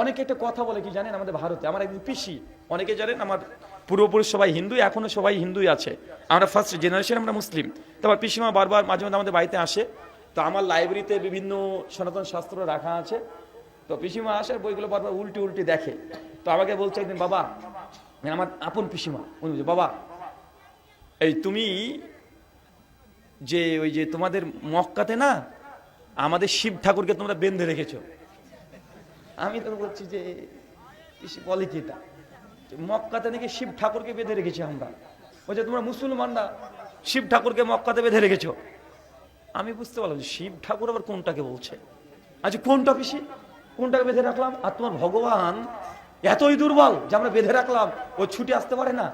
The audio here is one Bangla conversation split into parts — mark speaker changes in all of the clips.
Speaker 1: অনেকে একটা কথা বলে কি জানেন আমাদের ভারতে? আমার একদিন পিসি, অনেকে জানেন আমার পূর্বপুরুষ সবাই হিন্দু, এখনও সবাই হিন্দুই আছে। আমরা ফার্স্ট জেনারেশন আমরা মুসলিম। তো আমার পিসিমা বারবার মাঝে মাঝে আমাদের বাড়িতে আসে। তো আমার লাইব্রেরিতে বিভিন্ন সনাতন শাস্ত্র রাখা আছে। তো পিসিমা আসে, বইগুলো বারবার উল্টে উল্টে দেখে। তো আমাকে বলছে একদিন, বাবা মানে আমার আপন পিসিমা। উনি বলছে, বাবা, এই তুমি যে ওই যে তোমাদের মক্কাতে না, আমাদের শিব ঠাকুরকে তোমরা বেঁধে রেখেছো। আমি তো বলছি যে বলে কি এটা? মক্কাতে নাকি শিব ঠাকুরকে বেঁধে রেখেছি আমরা। বলছে তোমরা মুসলমানরা শিব ঠাকুরকে মক্কাতে বেঁধে রেখেছো। আমি বুঝতে পারলাম যে শিব ঠাকুর আবার কোনটাকে বলছে? আচ্ছা কোনটা পিসি কোনটাকে বেঁধে রাখলাম? আর তোমার ভগবান এতই দুর্বল যে আমরা বেঁধে রাখলাম, ও ছুটি আসতে পারে না।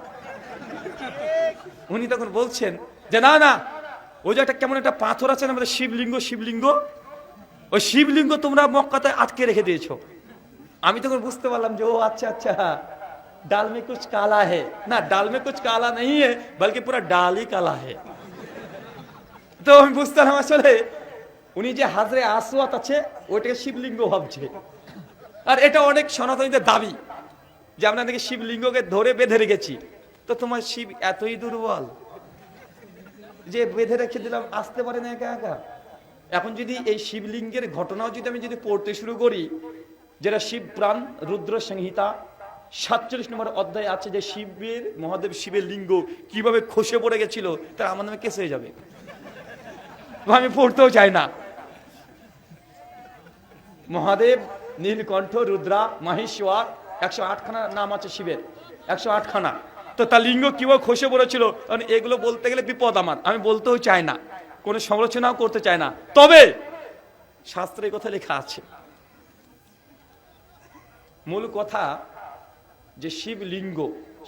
Speaker 1: উনি তখন বলছেন যে, না না ওই যে একটা কেমন একটা পাথর আছে না, আমাদের শিবলিঙ্গ শিবলিঙ্গ ওই শিবলিঙ্গ তোমরা মক্কাতে আটকে রেখে দিয়েছ। আমি তখন বুঝতে পারলাম যে, ও আচ্ছা আচ্ছা ডাল মে কুচ কালা হে। না ডাল মে কুচ কালা নেই হে, বলকি পুরা ডালই কালা হে। তো আমি বুঝতাম আসলে, উনি যে হাজরে আসওয়াত আছে ওটাকে শিবলিঙ্গ ভাবছে। আর এটা অনেক সনাতনীদের দাবি, যে আমরা নাকি শিবলিঙ্গকে ধরে বেঁধে রেখেছি। তো তোমার শিব এতই দুর্বল, যে বেঁধে রেখে দিলাম, আসতে পারে না একা একা। এখন যদি এই শিবলিঙ্গের ঘটনাও যদি আমি যদি পড়তে শুরু করি, যেটা শিব প্রাণ, রুদ্র সংহিতা, সাতচল্লিশ নম্বর অধ্যায় আছে যে শিবের, মহাদেব শিবের লিঙ্গ কীভাবে খসে পড়ে গেছিল, তার আমার নামে কেস যাবে। আমি পড়তেও চাই না। মহাদেব, নীলকণ্ঠ, রুদ্রা, মাহেশ্বর, একশো আটখানা নাম আছে শিবের, একশো আটখানা। তো তার লিঙ্গ কীভাবে খসে পড়েছিল, কারণ এগুলো বলতে গেলে বিপদ আমার, আমি বলতেও চাই না। কোনো সমালোচনাও করতে চায় না। তবে শাস্ত্রে এই কথা লেখা আছে। মূল কথা যে শিবলিঙ্গ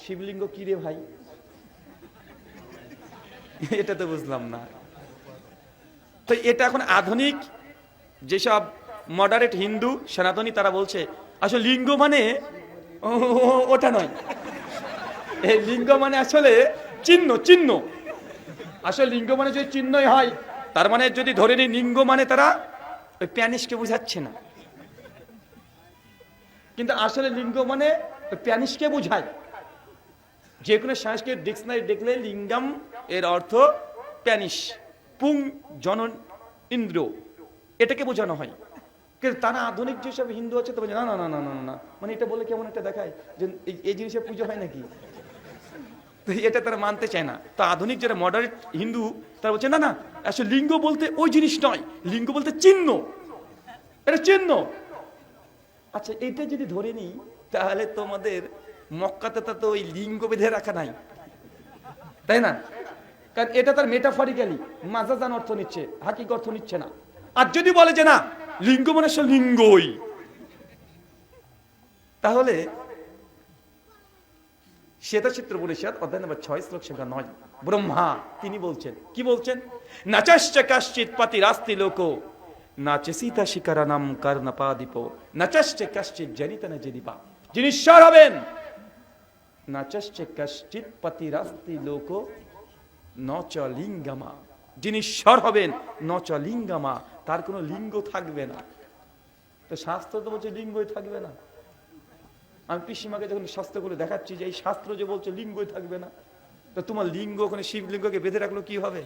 Speaker 1: শিবলিঙ্গ কি রে ভাই? এটা তো বুঝলাম না। তো এটা এখন আধুনিক যেসব মডারেট হিন্দু, সনাতনী তারা বলছে, আসলে লিঙ্গ মানে ওটা নয়। এই লিঙ্গ মানে আসলে চিহ্ন চিহ্ন। আসলে লিঙ্গ মানে যদি চিহ্নই হয় তার মানে যদি ধরে নিই লিঙ্গ মানে তারা ওই প্যানিসকে বোঝাচ্ছে না। কিন্তু আসলে লিঙ্গ মানে ওই প্যানিসকে বোঝায়। যে কোনো সংস্কৃত ডিকশনারি দেখলে লিঙ্গম এর অর্থ প্যানিস পুং জনন ইন্দ্র এটাকে বোঝানো হয়। কিন্তু তারা আধুনিক যেসব হিন্দু আছে তো না না না না না না, মানে এটা বলে কেমন একটা দেখায় যে এই জিনিসের পুজো হয় নাকি? তো এটা তারা মানতে চায় না। তো আধুনিক যারা মডারেট হিন্দু, তারা বলছে, না না, আসলে লিঙ্গ বলতে ওই জিনিস নয়। লিঙ্গ বলতে চিহ্ন। এটা চিহ্ন। আচ্ছা এটা যদি ধরে নিই, তাহলে তোমাদের মক্কাতে তা তো ওই লিঙ্গ বেঁধে রাখা নাই। তাই না? কারণ এটা তার মেটাফরিক্যালি মাজাজান অর্থ নিচ্ছে, হাকিক অর্থ নিচ্ছে না। আর যদি বলে যে, না, লিঙ্গ মানে সে লিঙ্গই। তাহলে শ্বেতা চিত্র পরিষদ অধ্যায় নম্বর ছয়, শ্লোক সংখ্যা নয়। ব্রহ্মা, তিনি বলছেন, কি বলছেন? নাচাশ্চ কাশ্চিত পাতি রাস্তি লোক নাচে সীতা শিকারা নাম কর্ণপাদীপ, নাচাশ্চ কাশ্চিত জনিত না জনিপা। যিনি ঈশ্বর হবেন, নাচাশ্চ কাশ্চিত পাতি রাস্তি লোক ন চ লিঙ্গামা যিনি ঈশ্বর হবেন ন চ লিঙ্গামা তার কোনো লিঙ্গ থাকবে না। তো শাস্ত্র তো বলছে লিঙ্গই থাকবে না। আমি পিসিমাকে যখন শাস্ত্র করে দেখাচ্ছি যে এই শাস্ত্র যে বলছে লিঙ্গই থাকবে না, তো তোমার লিঙ্গ ওখানে শিবলিঙ্গকে বেঁধে রাখল কি হবে?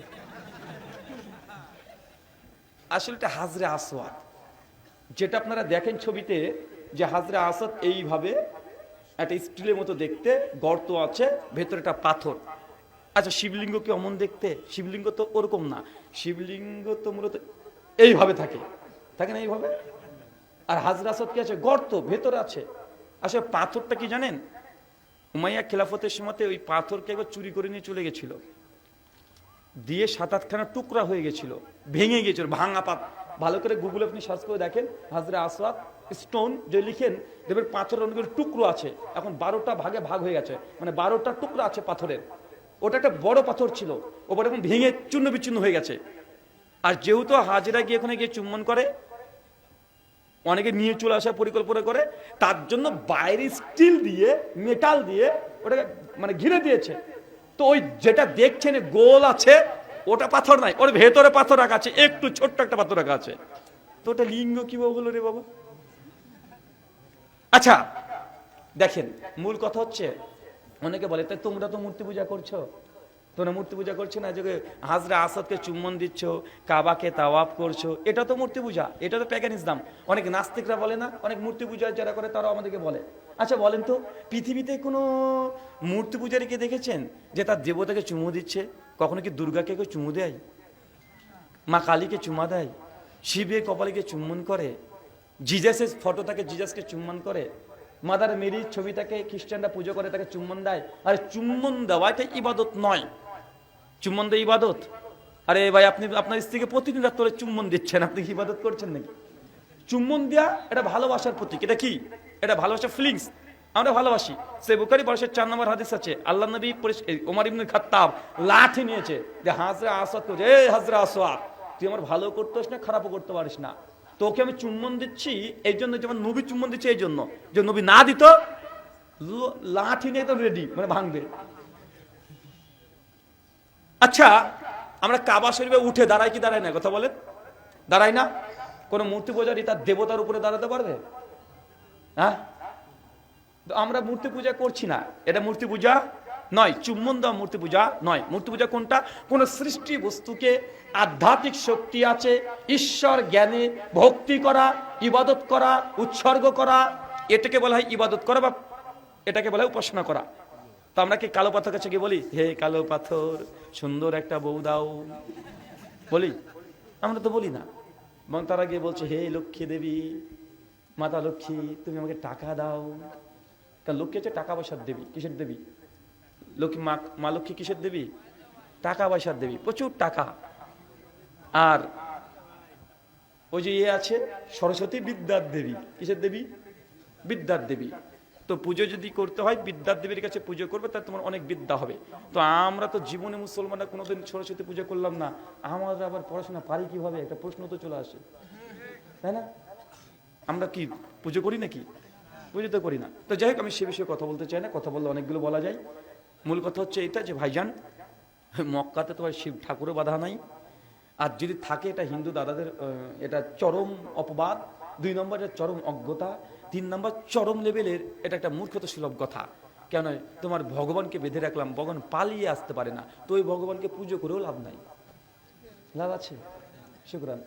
Speaker 1: আসলে হাজরে আসওয়াদ। যেটা আপনারা দেখেন ছবিতে, যে হাজরে আসাদ এইভাবে একটা স্টিলের মতো দেখতে, গর্ত আছে, ভেতরে একটা পাথর। আচ্ছা শিবলিঙ্গ কি অমন দেখতে? শিবলিঙ্গ তো ওরকম না। শিবলিঙ্গ তো মূলত এইভাবে থাকে। থাকে না এইভাবে? আর হাজরা আসাদ কি আছে? গর্ত ভেতরে আছে। আসলে পাথরটা কি জানেন? উমাইয়া খেলাফতের সময়তে ওই পাথরকে একবার চুরি করে নিয়ে চলে গেছিল। দিয়ে সাত আটখানা টুকরা হয়ে গেছিল, ভেঙে গিয়েছিল ভাঙা পাত ভালো করে গুগলে আপনি সার্চ করে দেখেন, হাজরা আসওয়াদ স্টোন যে লিখেন, দেখবেন পাথরের অনেকগুলো টুকরো আছে। এখন বারোটা ভাগে ভাগ হয়ে গেছে মানে বারোটা টুকরো আছে পাথরের। ওটা একটা বড় পাথর ছিল, ওপর এখন ভেঙে চূর্ণ বিচ্ছিন্ন হয়ে গেছে। আর যেহেতু হাজিরা গিয়ে ওখানে গিয়ে চুম্বন করে অনেকে নিয়ে চলে আসার পরিকল্পনা করে, তার জন্য বাইরে স্টিল দিয়ে মেটাল দিয়ে ওটাকে মানে ঘিরে দিয়েছে। তো ওই যেটা দেখছেন গোল আছে, ওটা পাথর নাই, ওর ভেতরে পাথর রাখা আছে, একটু ছোট্ট একটা পাথর রাখা আছে। তো ওটা লিঙ্গ কি হলো রে বাবা? আচ্ছা দেখেন, মূল কথা হচ্ছে, অনেকে বলে তাই তোমরা তো মূর্তি পূজা করছ। তোমরা মূর্তি পূজা করছ না? যে হাজরা আসাদকে চুম্বন দিচ্ছ, কাবাকে তাওয়াফ করছ, এটা তো মূর্তি পূজা, এটা তো প্যাগানিজম অনেক নাস্তিকরা বলে না, অনেক মূর্তি পূজা যারা করে তারাও আমাদেরকে বলে। আচ্ছা বলেন তো, পৃথিবীতে কোনো মূর্তি পূজারীকে দেখেছেন যে তার দেবতাকে চুমু দিচ্ছে? কখনো কি দুর্গাকে কেউ চুমু দেয়? মা কালীকে চুমা দেয়? শিবের কপালীকে চুম্বন করে? জিজাসের ফটো তাকে জিজাসকে চুম্বন করে? মাদার মেরির ছবিটাকে খ্রিস্টানরা পুজো করে তাকে চুম্বন দেয়? আর চুম্বন দেওয়া এটা ইবাদত নয়। চুম্বন দেয় ইবাদত? আরে ভাই, আপনি, আপনার স্ত্রীকে প্রতিদিন রাত করে চুম্বন দিচ্ছেন, আপনি কি ইবাদত করছেন নাকি? চুম্বন দেওয়া এটা ভালোবাসার প্রতীক। এটা কি? এটা ভালোবাসার ফিলিংস আমরা ভালোবাসি। সে বুকারি বর্ষের চার নম্বর হাদিস আছে। আল্লাহ নবী ওমর খাত্তাব লাঠি নিয়েছে যে, হাজরা আসাদ করছে এই হাজরা আসওয়াদ, তুই আমার ভালো করতে না, খারাপও করতে পারিস না। তোকে আমি চুম্বন দিচ্ছি, এই জন্য যেমন নবী চুম্বন দিচ্ছে, এই জন্য। যে নবী না দিত লাঠি নিয়ে তো রেডি মানে ভাঙবে। আচ্ছা আমরা কাবা শরীফে উঠে দাঁড়াই কি দাঁড়াই না? কথা বলেন। দাঁড়াই না। কোন মূর্তি পূজারী তার দেবতার উপরে দাঁড়াতে পারবে? হ্যাঁ? আমরা মূর্তি পূজা করছি না। এটা মূর্তি পূজা নয় চুম্বন দেওয়া মূর্তি পূজা নয়। মূর্তি পূজা কোনটা? কোন সৃষ্টি বস্তুকে আধ্যাত্মিক শক্তি আছে, ঈশ্বর জ্ঞানে ভক্তি করা, ইবাদত করা, উৎসর্গ করা, এটাকে বলা হয় ইবাদত করা বা এটাকে বলা হয় উপাসনা করা। তো আমরা কি কালো পাথর কাছে গিয়ে বলি, হে কালো পাথর, সুন্দর একটা বউ দাও। বলি? আমরা তো বলি না। এবং তারা গিয়ে বলছে, হে লক্ষ্মী দেবী, মাতা লক্ষ্মী, তুমি আমাকে টাকা দাও। কারণ লক্ষ্মী হচ্ছে টাকা পয়সার দেবী, কিসের দেবী? লক্ষ্মী মা মা লক্ষ্মী কিসের দেবী? টাকা পয়সার দেবী, প্রচুর টাকা। আর ওই যে ইয়ে আছে, সরস্বতী বিদ্যার দেবী, কিসের দেবী? বিদ্যার দেবী। তো পুজো যদি করতে হয়, বিদ্যার দেবীর কাছে পুজো করবে, তাহলে তোমার অনেক বিদ্যা হবে। তো আমরা তো জীবনে মুসলমানরা কোনোদিন সরস্বতী পুজো করলাম না। আমরা আবার পড়াশোনা পারি কীভাবে? একটা প্রশ্ন তো চলে আসে। তাই না? আমরা কি পুজো করি নাকি? পুজো তো করি না। তো যাই হোক, আমি সে বিষয়ে কথা বলতে চাই না। কথা বললে অনেকগুলো বলা যায়। মূল কথা হচ্ছে এটা যে, ভাইজান, মক্কাতে তোমার শিব ঠাকুরও বাধা নাই। আর যদি থাকে এটা হিন্দু দাদাদের এটা চরম অপবাদ। দুই নম্বর চরম অজ্ঞতা। তিন নম্বর চরম লেভেলের এটা একটা মূর্খত সুলভ কথা। কেন তোমার ভগবানকে বেঁধে রাখলাম, ভগবান পালিয়ে আসতে পারে না। তো ওই ভগবানকে পুজো করেও লাভ নাই। লাভ আছে। শুক্রান।